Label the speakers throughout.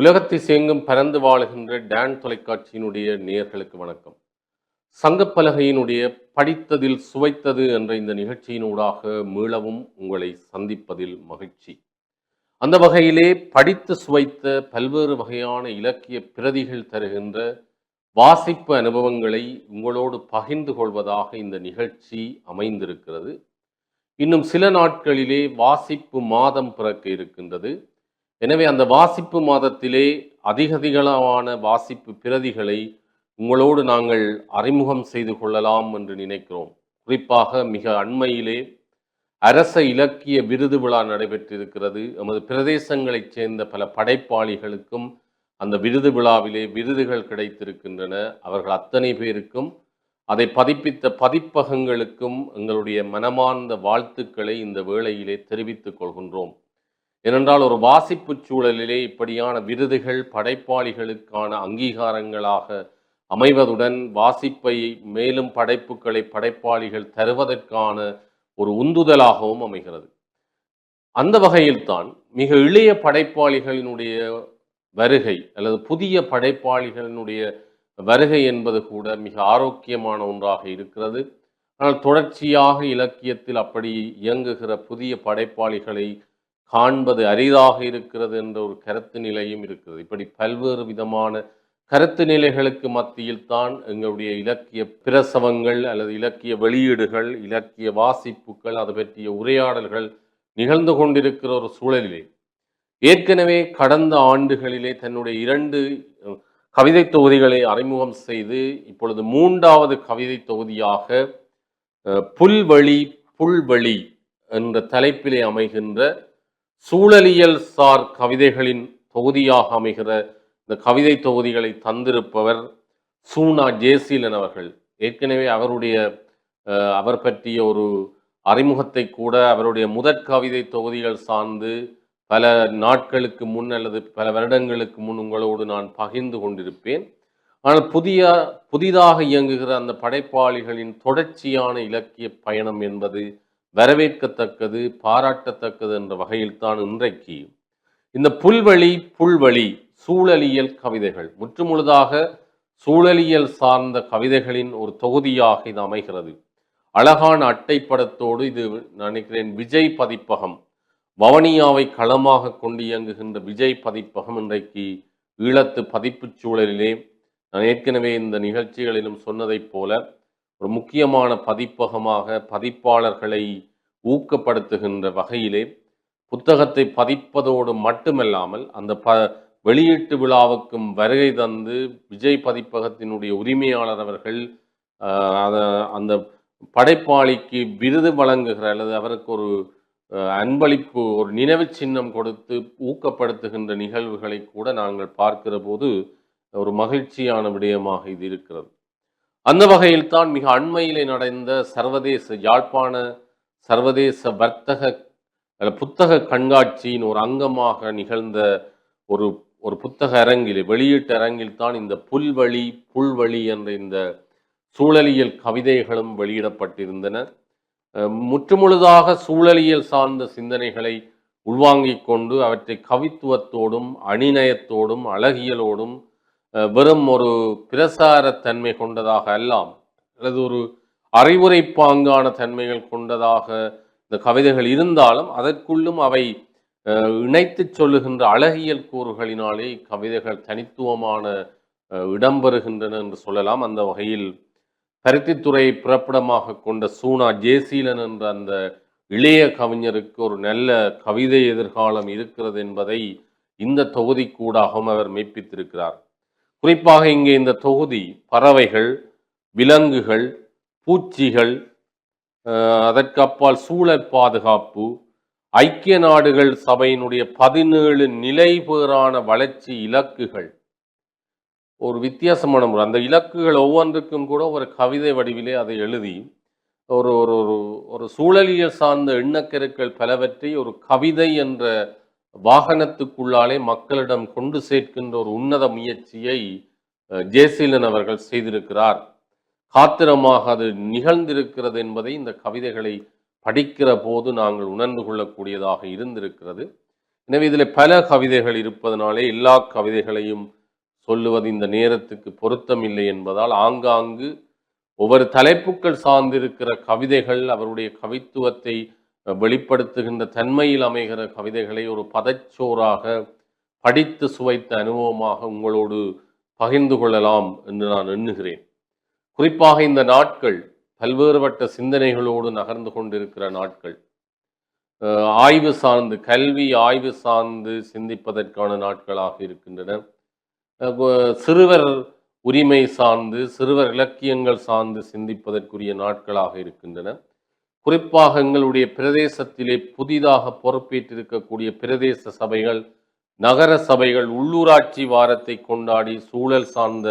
Speaker 1: உலகத்தை சேங்கும் பறந்து வாழுகின்ற டேன் தொலைக்காட்சியினுடைய நேர்களுக்கு வணக்கம். சங்கப்பலகையினுடைய படித்ததில் சுவைத்தது என்ற இந்த நிகழ்ச்சியினூடாக மீளவும் உங்களை சந்திப்பதில் மகிழ்ச்சி. அந்த வகையிலே படித்து சுவைத்த பல்வேறு வகையான இலக்கிய பிரதிகள் தருகின்ற வாசிப்பு அனுபவங்களை உங்களோடு பகிர்ந்து கொள்வதாக இந்த நிகழ்ச்சி அமைந்திருக்கிறது. இன்னும் சில நாட்களிலே வாசிப்பு மாதம் பிறக்க இருக்கின்றது. எனவே அந்த வாசிப்பு மாதத்திலே அதிகதிகளவான வாசிப்பு பிரதிகளை உங்களோடு நாங்கள் அறிமுகம் செய்து கொள்ளலாம் என்று நினைக்கிறோம். குறிப்பாக மிக அண்மையிலே அரச இலக்கிய விருது விழா நடைபெற்றிருக்கிறது. எமது பிரதேசங்களைச் சேர்ந்த பல படைப்பாளிகளுக்கும் அந்த விருது விழாவிலே விருதுகள் கிடைத்திருக்கின்றன. அவர்கள் அத்தனை பேருக்கும் அதை பதிப்பித்த பதிப்பகங்களுக்கும் எங்களுடைய மனமார்ந்த வாழ்த்துக்களை இந்த வேளையிலே தெரிவித்துக் கொள்கின்றோம். ஏனென்றால் ஒரு வாசிப்பு சூழலிலே இப்படியான விருதுகள் படைப்பாளிகளுக்கான அங்கீகாரங்களாக அமைவதுடன் வாசிப்பை மேலும் படைப்புகளை படைப்பாளிகள் தருவதற்கான ஒரு உந்துதலாகவும் அமைகிறது. அந்த வகையில்தான் மிக இளைய படைப்பாளிகளினுடைய வருகை அல்லது புதிய படைப்பாளிகளினுடைய வருகை என்பது கூட மிக ஆரோக்கியமான ஒன்றாக இருக்கிறது. ஆனால் தொடர்ச்சியாக இலக்கியத்தில் அப்படி இயங்குகிற புதிய படைப்பாளிகளை காண்பது அரிதாக இருக்கிறது என்ற ஒரு கருத்து நிலையும் இருக்கிறது இப்படி பல்வேறு விதமான கருத்து நிலைகளுக்கு மத்தியில் தான் எங்களுடைய இலக்கிய பிரசவங்கள் அல்லது இலக்கிய வெளியீடுகள் இலக்கிய வாசிப்புகள் அது பற்றிய உரையாடல்கள் நிகழ்ந்து கொண்டிருக்கிற ஒரு சூழலிலே. ஏற்கனவே கடந்த ஆண்டுகளிலே தன்னுடைய இரண்டு கவிதை தொகுதிகளை அறிமுகம் செய்து இப்பொழுது மூன்றாவது கவிதை தொகுதியாக புல்வழி புல்வழி என்ற தலைப்பிலே அமைகின்ற சூழலியல் சார் கவிதைகளின் தொகுதியாக அமைகிற இந்த கவிதை தொகுதிகளை தந்திருப்பவர் சூனா ஜேசீலன் அவர்கள் ஏற்கனவே அவருடைய அவர் பற்றிய ஒரு அறிமுகத்தை கூட அவருடைய முதற் கவிதை தொகுதிகள் சார்ந்து பல நாட்களுக்கு முன் அல்லது பல வருடங்களுக்கு முன் உங்களோடு நான் பகிர்ந்து கொண்டிருப்பேன். ஆனால் புதிய புதிதாக இயங்குகிற அந்த படைப்பாளிகளின் தொடர்ச்சியான இலக்கிய பயணம் என்பது வரவேற்கத்தக்கது பாராட்டத்தக்கது என்ற வகையில்தான் இன்றைக்கு இந்த புல்வழி புல்வழி சூழலியல் கவிதைகள். முற்றுமுழுதாக சூழலியல் சார்ந்த கவிதைகளின் ஒரு தொகுதியாக இது அமைகிறது. அழகான அட்டைப்படத்தோடு இது நினைக்கிறேன் விஜய் பதிப்பகம் வவனியாவை களமாக கொண்டு இயங்குகின்ற விஜய் பதிப்பகம் இன்றைக்கு ஈழத்து பதிப்புச் சூழலிலே நான் ஏற்கனவே இந்த நிகழ்ச்சிகளிலும் சொன்னதைப் போல ஒரு முக்கியமான பதிப்பகமாக பதிப்பாளர்களை ஊக்கப்படுத்துகின்ற வகையிலே புத்தகத்தை பதிப்பதோடு மட்டுமல்லாமல் அந்த ப வெளியீட்டு விழாவுக்கும் வருகை தந்து விஜய் பதிப்பகத்தினுடைய உரிமையாளர் அவர்கள் அந்த படைப்பாளிக்கு விருது வழங்குகிற அல்லது அவருக்கு ஒரு அன்பளிப்பு ஒரு நினைவு சின்னம் கொடுத்து ஊக்கப்படுத்துகின்ற நிகழ்வுகளை கூட நாங்கள் பார்க்கிற போது ஒரு மகிழ்ச்சியான விடயமாக இது இருக்கிறது. அந்த வகையில் தான் மிக அண்மையிலே நடந்த சர்வதேச யாழ்ப்பாண சர்வதேச வர்த்தக புத்தக கண்காட்சியின் ஒரு அங்கமாக நிகழ்ந்த ஒரு ஒரு புத்தக அரங்கில் வெளியீட்டு அரங்கில் தான் இந்த புல்வழி புல்வழி என்ற இந்த சூழலியல் கவிதைகளும் வெளியிடப்பட்டிருந்தன. முற்றுமுழுதாக சூழலியல் சார்ந்த சிந்தனைகளை உள்வாங்கிக் கொண்டு அவற்றை கவித்துவத்தோடும் அணிநயத்தோடும் அழகியலோடும் வெறும் ஒரு பிரசாரத்தன்மை கொண்டதாக அல்லாம் அல்லது ஒரு அறிவுரை பாங்கான தன்மைகள் கொண்டதாக இந்த கவிதைகள் இருந்தாலும் அதற்குள்ளும் அவை இணைத்து சொல்லுகின்ற அழகியல் கூறுகளினாலே கவிதைகள் தனித்துவமான இடம்பெறுகின்றன என்று சொல்லலாம். அந்த வகையில் பருத்தித்துறை பிறப்பிடமாக கொண்ட சூனா ஜேசீலன் என்ற அந்த இளைய கவிஞருக்கு ஒரு நல்ல கவிதை எதிர்காலம் இருக்கிறது என்பதை இந்த தொகுதி கூடாகவும் அவர் மெய்ப்பித்திருக்கிறார். குறிப்பாக இங்கே இந்த தொகுதி பறவைகள் விலங்குகள் பூச்சிகள் அதற்கப்பால் சூழல் பாதுகாப்பு ஐக்கிய நாடுகள் சபையினுடைய பதினேழு நிலைபேறான வளர்ச்சி இலக்குகள். ஒரு வித்தியாசமான முறை. அந்த இலக்குகள் ஒவ்வொன்றுக்கும் கூட ஒரு கவிதை வடிவிலே அதை எழுதி ஒரு ஒரு ஒரு ஒரு சூழலியல் சார்ந்த எண்ணக்கருக்கள் பலவற்றை ஒரு கவிதை என்ற வாகனத்துக்குள்ளாலே மக்களிடம் கொண்டு சேர்க்கின்ற ஒரு உன்னத முயற்சியை ஜெயசீலன் அவர்கள் செய்திருக்கிறார். காத்திரமாக அது நிகழ்ந்திருக்கிறது என்பதை இந்த கவிதைகளை படிக்கிற போது நாங்கள் உணர்ந்து கொள்ளக்கூடியதாக இருந்திருக்கிறது. எனவே இதில் பல கவிதைகள் இருப்பதனாலே எல்லா கவிதைகளையும் சொல்லுவது இந்த நேரத்துக்கு பொருத்தமில்லை என்பதால் ஆங்காங்கு ஒவ்வொரு தலைப்புக்கள் சார்ந்திருக்கிற கவிதைகள் அவருடைய கவித்துவத்தை வெளிப்படுத்துகின்ற தன்மையில் அமைகிற கவிதைகளை ஒரு பதச்சோறாக படித்து சுவைத்த அனுபவமாக உங்களோடு பகிர்ந்து கொள்ளலாம் என்று நான் எண்ணுகிறேன். குறிப்பாக இந்த நாட்கள் பல்வேறுபட்ட சிந்தனைகளோடு நகர்ந்து கொண்டிருக்கிற நாட்கள். ஆய்வு சார்ந்து கல்வி ஆய்வு சார்ந்து சிந்திப்பதற்கான நாட்களாக இருக்கின்றன. சிறுவர் உரிமை சார்ந்து சிறுவர் இலக்கியங்கள் சார்ந்து சிந்திப்பதற்குரிய நாட்களாக இருக்கின்றன. குறிப்பாக எங்களுடைய பிரதேசத்திலே புதிதாக பொறுப்பேற்றிருக்கக்கூடிய பிரதேச சபைகள் நகர சபைகள் உள்ளூராட்சி வாரத்தை கொண்டாடி சூழல் சார்ந்த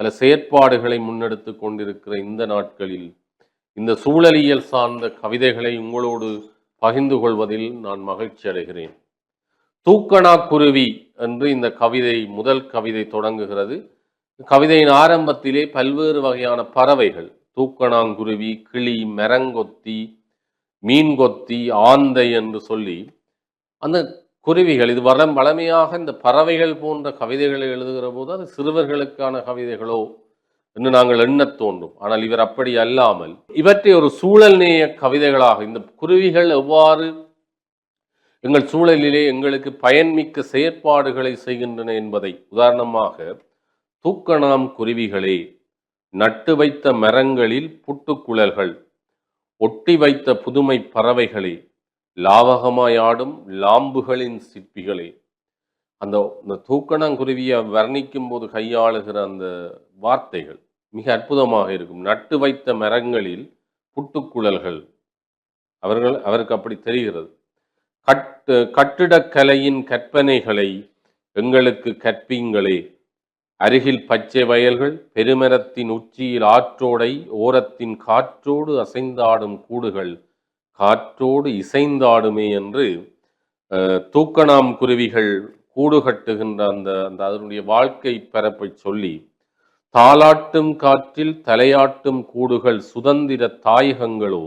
Speaker 1: பல செயற்பாடுகளை முன்னெடுத்து கொண்டிருக்கிற இந்த நாட்களில் இந்த சூழலியல் சார்ந்த கவிதைகளை உங்களோடு பகிர்ந்து கொள்வதில் நான் மகிழ்ச்சி அடைகிறேன். தூக்கணா குருவி என்று இந்த கவிதை முதல் கவிதை தொடங்குகிறது. கவிதையின் ஆரம்பத்திலே பல்வேறு வகையான பறவைகள் தூக்கணாங்குருவி கிளி மெரங்கொத்தி மீன்கொத்தி ஆந்தை என்று சொல்லி அந்த குருவிகள் இது வளம் வளமையாக இந்த பறவைகள் போன்ற கவிதைகளை எழுதுகிற போது அது சிறுவர்களுக்கான கவிதைகளோ என்று நாங்கள் எண்ணத் தோன்றும். ஆனால் இவர் அப்படி அல்லாமல் இவற்றை ஒரு சூழல் நேய கவிதைகளாக இந்த குருவிகள் எவ்வாறு எங்கள் சூழலிலே எங்களுக்கு பயன்மிக்க செயற்பாடுகளை செய்கின்றன என்பதை உதாரணமாக தூக்கணாம் குருவிகளே நட்டு வைத்த மரங்களில் புட்டுக்குழல்கள் ஒட்டி வைத்த புதுமை பறவைகளே லாவகமாயாடும் லாம்புகளின் சிற்பிகளே. அந்த இந்த தூக்கணங்குருவியை வர்ணிக்கும் போது கையாளுகிற அந்த வார்த்தைகள் மிக அற்புதமாக இருக்கும். நட்டு வைத்த மரங்களில் புட்டுக்குழல்கள் அவர்கள் அவருக்கு அப்படி தெரிகிறது. கட்டு கட்டிடக்கலையின் கற்பனைகளை எங்களுக்கு கற்பிங்களே அருகில் பச்சை வயல்கள் பெருமரத்தின் உச்சியில் ஆற்றோடை ஓரத்தின் காற்றோடு அசைந்தாடும் கூடுகள் காற்றோடு இசைந்தாடுமே என்று தூக்கணாம் குருவிகள் கூடு கட்டுகின்ற அந்த அந்த அதனுடைய வாழ்க்கை பரப்பை சொல்லி தாலாட்டும் காற்றில் தலையாட்டும் கூடுகள் சுதந்திர தாயகங்களோ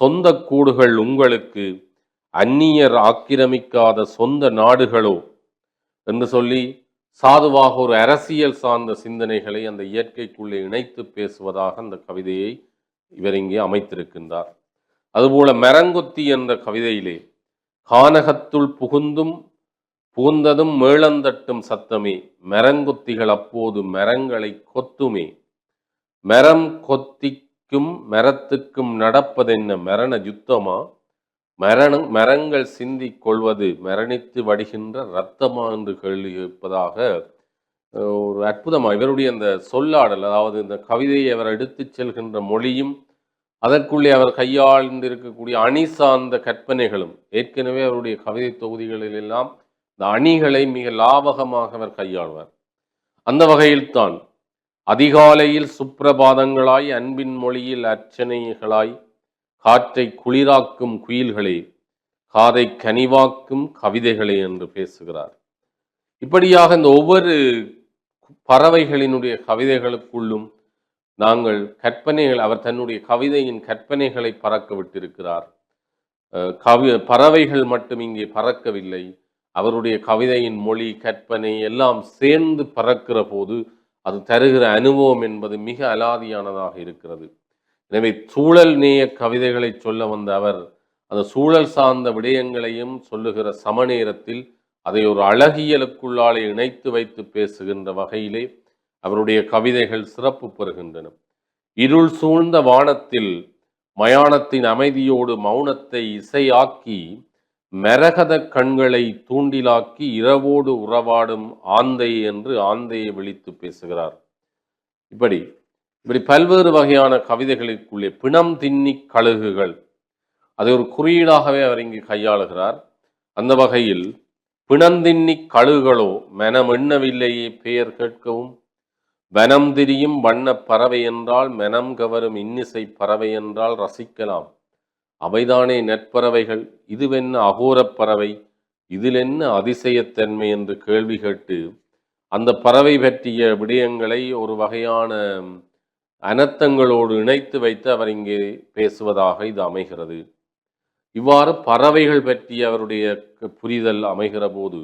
Speaker 1: சொந்த கூடுகள் உங்களுக்கு அந்நியர் ஆக்கிரமிக்காத சொந்த நாடுகளோ என்று சொல்லி சாதுவாக ஒரு அரசியல் சார்ந்த சிந்தனைகளை அந்த இயற்கைக்குள்ளே இணைத்து பேசுவதாக அந்த கவிதையை இவர் இங்கே அமைத்திருக்கின்றார். அதுபோல மரங்கொத்தி என்ற கவிதையிலே கானகத்துள் புகுந்தும் புகுந்ததும் மேளந்தட்டும் சத்தமே மரங்கொத்திகள் அப்போது மரங்களை கொத்துமே. மரம் கொத்திக்கும் மரத்துக்கும் நடப்பதென்ன மரண யுத்தமா? மரணம் மரங்கள் சிந்திக் கொள்வது மரணித்து வடிகின்ற இரத்தமா என்று கேள்வி இருப்பதாக ஒரு அற்புதமாக இவருடைய அந்த சொல்லாடல் அதாவது இந்த கவிதையை அவர் எடுத்து செல்கின்ற மொழியும் அதற்குள்ளே அவர் கையாழ்ந்திருக்கக்கூடிய அணி சார்ந்த கற்பனைகளும் ஏற்கனவே அவருடைய கவிதை தொகுதிகளில் எல்லாம் இந்த அணிகளை மிக லாபகமாக அவர் கையாள்வார். அந்த வகையில்தான் அதிகாலையில் சுப்பிரபாதங்களாய் அன்பின் மொழியில் அர்ச்சனைகளாய் காற்றை குளிராக்கும் குயில்களே காதை கனிவாக்கும் கவிதைகளே என்று பேசுகிறார். இப்படியாக இந்த ஒவ்வொரு பறவைகளினுடைய கவிதைகளுக்குள்ளும் நாங்கள் கற்பனைகள் அவர் தன்னுடைய கவிதையின் கற்பனைகளை பறக்க விட்டிருக்கிறார் கவி பறவைகள் மட்டும் இங்கே பறக்கவில்லை அவருடைய கவிதையின் மொழி கற்பனை எல்லாம் சேர்ந்து பறக்கிற போது அது தருகிற அனுபவம் என்பது மிக அலாதியானதாக இருக்கிறது. எனவே சூழல் நேய கவிதைகளை சொல்ல வந்த அவர் அந்த சூழல் சார்ந்த விடயங்களையும் சொல்லுகிற சமநேரத்தில் அதை ஒரு அழகியலுக்குள்ளாலே இணைத்து வைத்து பேசுகின்ற வகையிலே அவருடைய கவிதைகள் சிறப்பு பெறுகின்றன. இருள் சூழ்ந்த வானத்தில் மயானத்தின் அமைதியோடு மௌனத்தை இசையாக்கி மரகத கண்களை தூண்டிலாக்கி இரவோடு உறவாடும் ஆந்தை என்று ஆந்தையை விழித்து பேசுகிறார். இப்படி இப்படி பல்வேறு வகையான கவிதைகளுக்குள்ளே பிணம் தின்னி கழுகுகள். அதை ஒரு குறியீடாகவே அவர் இங்கு கையாளுகிறார். அந்த வகையில் பிணந்தின்னி கழுகுகளோ மனம் எண்ணவில்லையே பெயர் கேட்கவும். வனம் திரியும் வண்ண பறவை என்றால் மனம் கவரும் இன்னிசை பறவை என்றால் ரசிக்கலாம். அவைதானே நெற்பறவைகள் இதுவென்ன அகோரப் பறவை? இதிலென்ன அதிசயத்தன்மை என்று கேள்வி கேட்டு அந்த பறவை பற்றிய விடயங்களை ஒரு வகையான அனர்த்தங்களோடு இணைத்து வைத்து அவர் இங்கே பேசுவதாக இது அமைகிறது. இவ்வாறு பறவைகள் பற்றி அவருடைய க- புரிதல் அமைகிற போது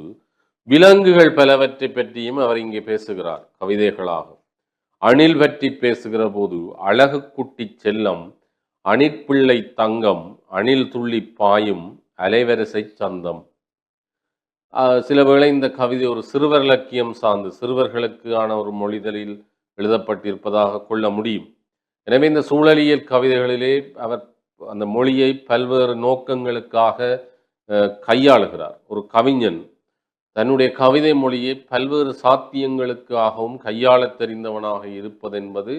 Speaker 1: விலங்குகள் பலவற்றை பற்றியும் அவர் இங்கே பேசுகிறார் கவிதைகளாக. அணில் பற்றி பேசுகிற போது அழகு குட்டி செல்லம் அணிற்பிள்ளை தங்கம் அணில் துள்ளி பாயும் அலைவரிசை சந்தம். சில வேளை இந்த கவிதை ஒரு சிறுவர் இலக்கியம் சார்ந்து சிறுவர்களுக்கான ஒரு மொழிதலில் எழுதப்பட்டிருப்பதாக கொள்ள முடியும். எனவே இந்த சூழலியல் கவிதைகளிலே அவர் அந்த மொழியை பல்வேறு நோக்கங்களுக்காக கையாளுகிறார். ஒரு கவிஞன் தன்னுடைய கவிதை மொழியை பல்வேறு சாத்தியங்களுக்காகவும் கையாளத் தெரிந்தவனாக இருப்பதென்பது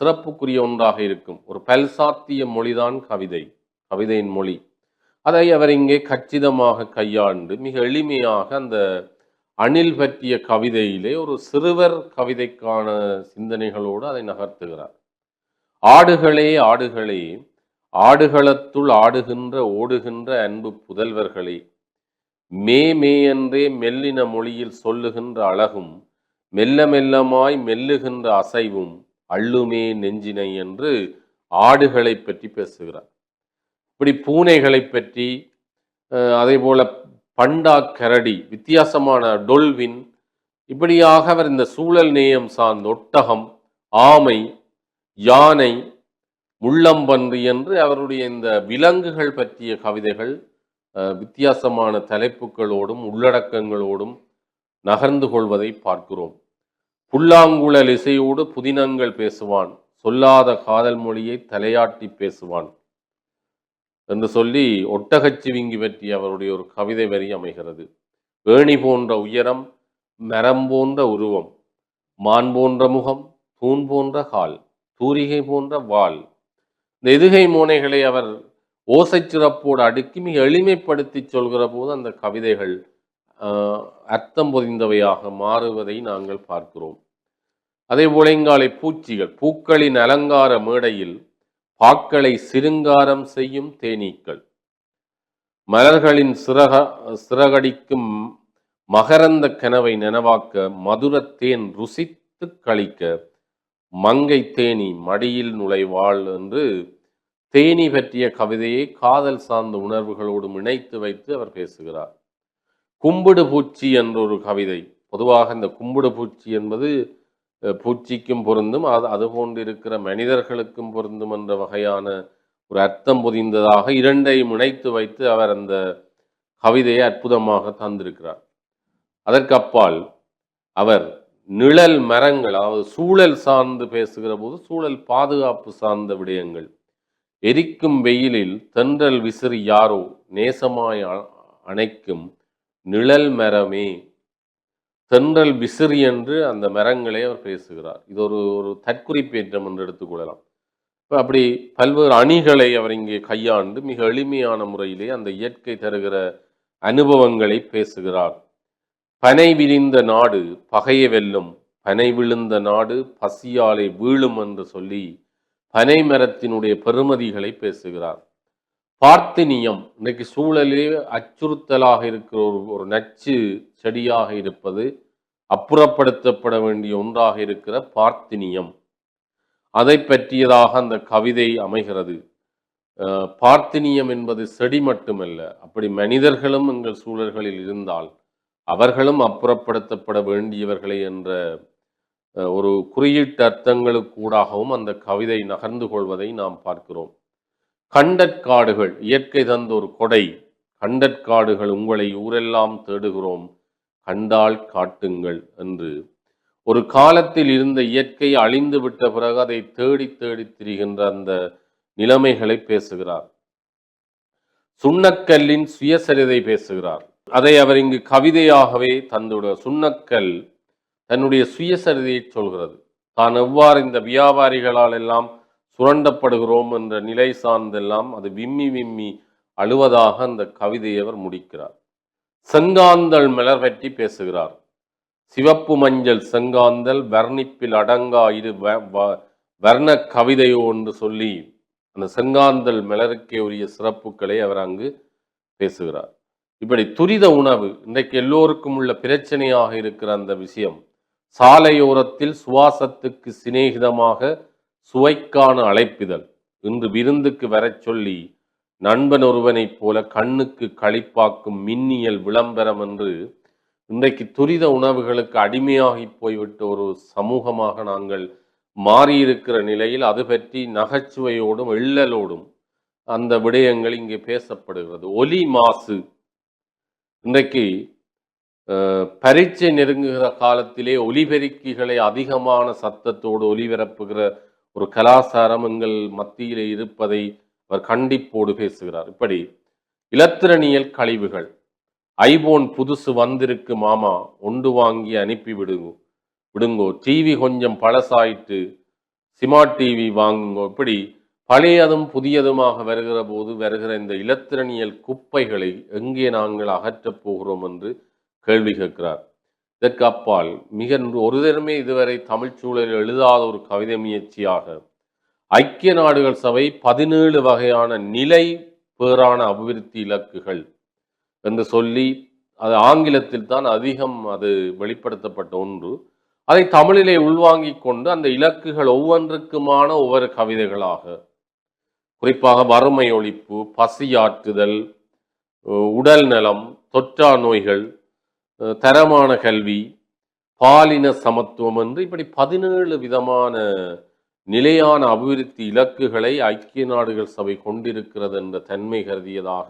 Speaker 1: சிறப்புக்குரிய ஒன்றாக இருக்கும். ஒரு பல்சாத்திய மொழிதான் கவிதை கவிதையின் மொழி. அதை அவர் இங்கே கச்சிதமாக கையாண்டு மிக எளிமையாக அந்த அணில் பற்றிய கவிதையிலே ஒரு சிறுவர் கவிதைக்கான சிந்தனைகளோடு அதை நகர்த்துகிறார். ஆடுகளே ஆடுகளே ஆடுகளத்துள் ஆடுகின்ற ஓடுகின்ற அன்பு புதல்வர்களே மே மே என்றே மெல்லின மொழியில் சொல்லுகின்ற அழகும் மெல்ல மெல்லமாய் மெல்லுகின்ற அசைவும் அள்ளுமே நெஞ்சினை என்று ஆடுகளை பற்றி பேசுகிறார். இப்படி பூனைகளை பற்றி அதே போல பண்டா கரடி வித்தியாசமான டொல்வின் இப்படியாக அவர் இந்த சூழல் நேயம் சார்ந்த ஒட்டகம் ஆமை யானை முள்ளம்பன்றி என்று அவருடைய இந்த விலங்குகள் பற்றிய கவிதைகள் வித்தியாசமான தலைப்புகளோடும் உள்ளடக்கங்களோடும் நகர்ந்து கொள்வதை பார்க்கிறோம். புல்லாங்குழல் இசையோடு புதினங்கள் பேசுவான் சொல்லாத காதல் மொழியை தலையாட்டி பேசுவான். என்று சொல்லி ஒட்டகச்சிவிங்கி பற்றி அவருடைய ஒரு கவிதை வரி அமைகிறது. ஏணி போன்ற உயரம் மரம் போன்ற உருவம் மான் போன்ற முகம் தூண் போன்ற கால் தூரிகை போன்ற வால். இந்த எதுகை மோனைகளை அவர் ஓசைச் சிறப்போடு அடுக்கி மிக எளிமைப்படுத்தி சொல்கிற போது அந்த கவிதைகள் அர்த்தம் பொதிந்தவையாக மாறுவதை நாங்கள் பார்க்கிறோம். அதே போல இங்காலை பூச்சிகள் பூக்களின் அலங்கார மேடையில் பாக்களை சிருங்காரம் செய்யும் தேனீக்கள். மலர்களின் சிறக சிறகடிக்கும் மகரந்த கனவை நனவாக்க மதுரத்தேன் ருசித்து கழிக்க மங்கை தேனி மடியில் நுழைவாள் என்று தேனி பற்றிய கவிதையை காதல் சார்ந்த உணர்வுகளோடு இணைத்து வைத்து அவர் பேசுகிறார். கும்பிடு பூச்சி என்ற ஒரு கவிதை. பொதுவாக இந்த கும்பிடு பூச்சி என்பது பூச்சிக்கும் பொருந்தும் அது அதுபோன்று இருக்கிற மனிதர்களுக்கும் பொருந்தும் என்ற வகையான ஒரு அர்த்தம் பொதிந்ததாக இரண்டையும் இணைத்து வைத்து அவர் அந்த கவிதையை அற்புதமாக தந்திருக்கிறார். அதற்கப்பால் அவர் நிழல் மரங்கள் அதாவது சூழல் சார்ந்து பேசுகிற போது சூழல் பாதுகாப்பு சார்ந்த விடயங்கள். எரிக்கும் வெயிலில் தென்றல் விசிறி யாரோ நேசமாய் அ- அணைக்கும் நிழல் மரமே தென்றல் விசிறி என்று அந்த மரங்களை அவர் பேசுகிறார். இது ஒரு ஒரு தற்குறிப்பேற்றம் என்று எடுத்துக்கொள்ளலாம் இப்போ அப்படி பல்வேறு அணிகளை அவர் இங்கே கையாண்டு மிக எளிமையான முறையிலே அந்த இயற்கை தருகிற அனுபவங்களை பேசுகிறார். பனை விரிந்த நாடு பகைய வெல்லும் பனை விழுந்த நாடு பசியாலே வீழும் என்று சொல்லி பனை மரத்தினுடைய பெருமதிகளை பேசுகிறார். பார்த்தினியம் இன்னைக்கு சூழலே அச்சுறுத்தலாக இருக்கிற ஒரு ஒரு நச்சு செடியாக இருப்பது அப்புறப்படுத்தப்பட வேண்டிய ஒன்றாக இருக்கிற பார்த்தினியம். அதை பற்றியதாக அந்த கவிதை அமைகிறது. பார்த்தினியம் என்பது செடி மட்டுமல்ல அப்படி மனிதர்களும் எங்கள் சூழல்களில் இருந்தால் அவர்களும் அப்புறப்படுத்தப்பட வேண்டியவர்களே என்ற ஒரு குறியீட்டு அர்த்தங்களுக்கூடாகவும் அந்த கவிதை நகர்ந்து கொள்வதை நாம் பார்க்கிறோம். கண்டற்காடுகள் இயற்கை தந்த ஒரு கொடை கண்டற்காடுகள் உங்களை ஊரெல்லாம் தேடுகிறோம். கண்டால் காட்டுங்கள் என்று. ஒரு காலத்தில் இருந்த இயற்கை அழிந்து விட்ட பிறகு அதை தேடி தேடி திரிகின்ற அந்த நிலைமைகளை பேசுகிறார். சுண்ணக்கல்லின் சுயசரிதை பேசுகிறார். அதை அவர் இங்கு கவிதையாகவே தந்துவிட சுண்ணக்கல் தன்னுடைய சுயசரிதையை சொல்கிறது. தான் எவ்வாறு இந்த வியாபாரிகளால் எல்லாம் சுரண்டப்படுகிறோம் என்ற நிலை சார்ந்தெல்லாம் அது விம்மி விம்மி அழுவதாக அந்த கவிதையை அவர் முடிக்கிறார். செங்காந்தள் மலர் பற்றி பேசுகிறார். சிவப்பு மஞ்சள் செங்காந்தல் வர்ணிப்பில் அடங்கா இரு வ- வ- வர்ண கவிதையோ என்று சொல்லி அந்த செங்காந்தல் மலருக்கே உரிய சிறப்புகளை அவர் அங்கு பேசுகிறார். இப்படி துரித உணவு இன்றைக்கு எல்லோருக்கும் உள்ள பிரச்சனையாக இருக்கிற அந்த விஷயம் சாலையோரத்தில் சுவாசத்துக்கு சிநேகிதமாக சுவைக்கான அழைப்பிதழ் இன்று விருந்துக்கு வரச் சொல்லி நண்பன் ஒருவனைப் போல கண்ணுக்கு களிப்பாக்கும் மின்னியல் விளம்பரம் என்று இன்றைக்கு துரித உணவுகளுக்கு அடிமையாகி போய்விட்ட ஒரு சமூகமாக நாங்கள் மாறியிருக்கிற நிலையில் அது பற்றி நகைச்சுவையோடும் எள்ளலோடும் அந்த விடயங்கள் இங்கே பேசப்படுகிறது. ஒலி மாசு. இன்றைக்கு பரீட்சை நெருங்குகிற காலத்திலே ஒலிபெருக்கிகளை அதிகமான சத்தத்தோடு ஒலிபரப்புகிற ஒரு கலாச்சாரம் எங்கள் மத்தியிலே இருப்பதை அவர் கண்டிப்போடு பேசுகிறார். இப்படி இலத்திரனியல் கழிவுகள் ஐபோன் புதுசு வந்திருக்கு மாமா ஒன்று வாங்கி அனுப்பி விடுங்கோ விடுங்கோ. டிவி கொஞ்சம் பழசாயிட்டு ஸ்மார்ட் டிவி வாங்குங்கோ. இப்படி பழையதும் புதியதுமாக வருகிற போது வருகிற இந்த இலத்திரனியல் குப்பைகளை எங்கே நாங்கள் அகற்றப் போகிறோம் என்று கேள்வி கேட்கிறார். இதற்கு அப்பால் மிக ஒரு தினமே இதுவரை தமிழ் சூழலில் எழுதாத ஒரு கவிதை முயற்சியாக ஐக்கிய நாடுகள் சபை பதினேழு வகையான நிலை பேறான அபிவிருத்தி இலக்குகள் என்று சொல்லி அது ஆங்கிலத்தில் தான் அதிகம் அது வெளிப்படுத்தப்பட்ட ஒன்று. அதை தமிழிலே உள்வாங்கிக் கொண்டு அந்த இலக்குகள் ஒவ்வொன்றுக்குமான ஒவ்வொரு கவிதைகளாக குறிப்பாக வறுமை ஒழிப்பு பசியாற்றுதல் உடல் நலம் தொற்றா நோய்கள் தரமான கல்வி பாலின சமத்துவம் என்று இப்படி பதினேழு விதமான நிலையான அபிவிருத்தி இலக்குகளை ஐக்கிய நாடுகள் சபை கொண்டிருக்கிறது என்ற தன்மை கருதியதாக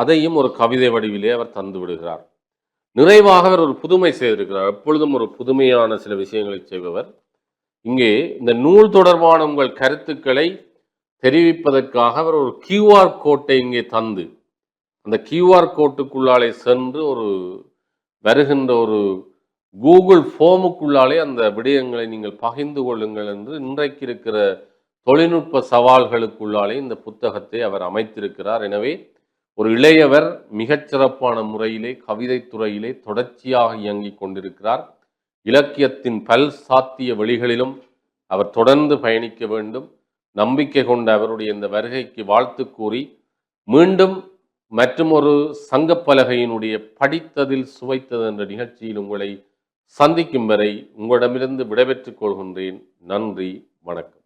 Speaker 1: அதையும் ஒரு கவிதை வடிவிலே அவர் தந்து விடுகிறார். நிறைவாக அவர் ஒரு புதுமை செய்திருக்கிறார். எப்பொழுதும் ஒரு புதுமையான சில விஷயங்களை செய்பவர். இங்கே இந்த நூல் தொடர்பான உங்கள் கருத்துக்களை தெரிவிப்பதற்காக அவர் ஒரு கியூஆர் கோட்டை இங்கே தந்து அந்த கியூஆர் கோட்டுக்குள்ளாலே சென்று ஒரு வருகின்ற ஒரு கூகுள் ஃபோமுக்குள்ளாலே அந்த விடயங்களை நீங்கள் பகிர்ந்து கொள்ளுங்கள் என்று இன்றைக்கு இருக்கிற தொழில்நுட்ப சவால்களுக்குள்ளாலே இந்த புத்தகத்தை அவர் அமைத்திருக்கிறார். எனவே ஒரு இளையவர் மிகச்சிறப்பான முறையிலே கவிதை துறையிலே தொடர்ச்சியாக இயங்கிக் கொண்டிருக்கிறார். இலக்கியத்தின் பல் சாத்திய வழிகளிலும் அவர் தொடர்ந்து பயணிக்க வேண்டும். நம்பிக்கை கொண்ட அவருடைய இந்த வருகைக்கு வாழ்த்து கூறி மீண்டும் மற்றுமொரு சங்கப்பலகையினுடைய படித்ததில் சுவைத்தது என்ற நிகழ்ச்சியில் உங்களை சந்திக்கும் வரை உங்களிடமிருந்து விடைபெற்றுக் கொள்கின்றேன். நன்றி வணக்கம்.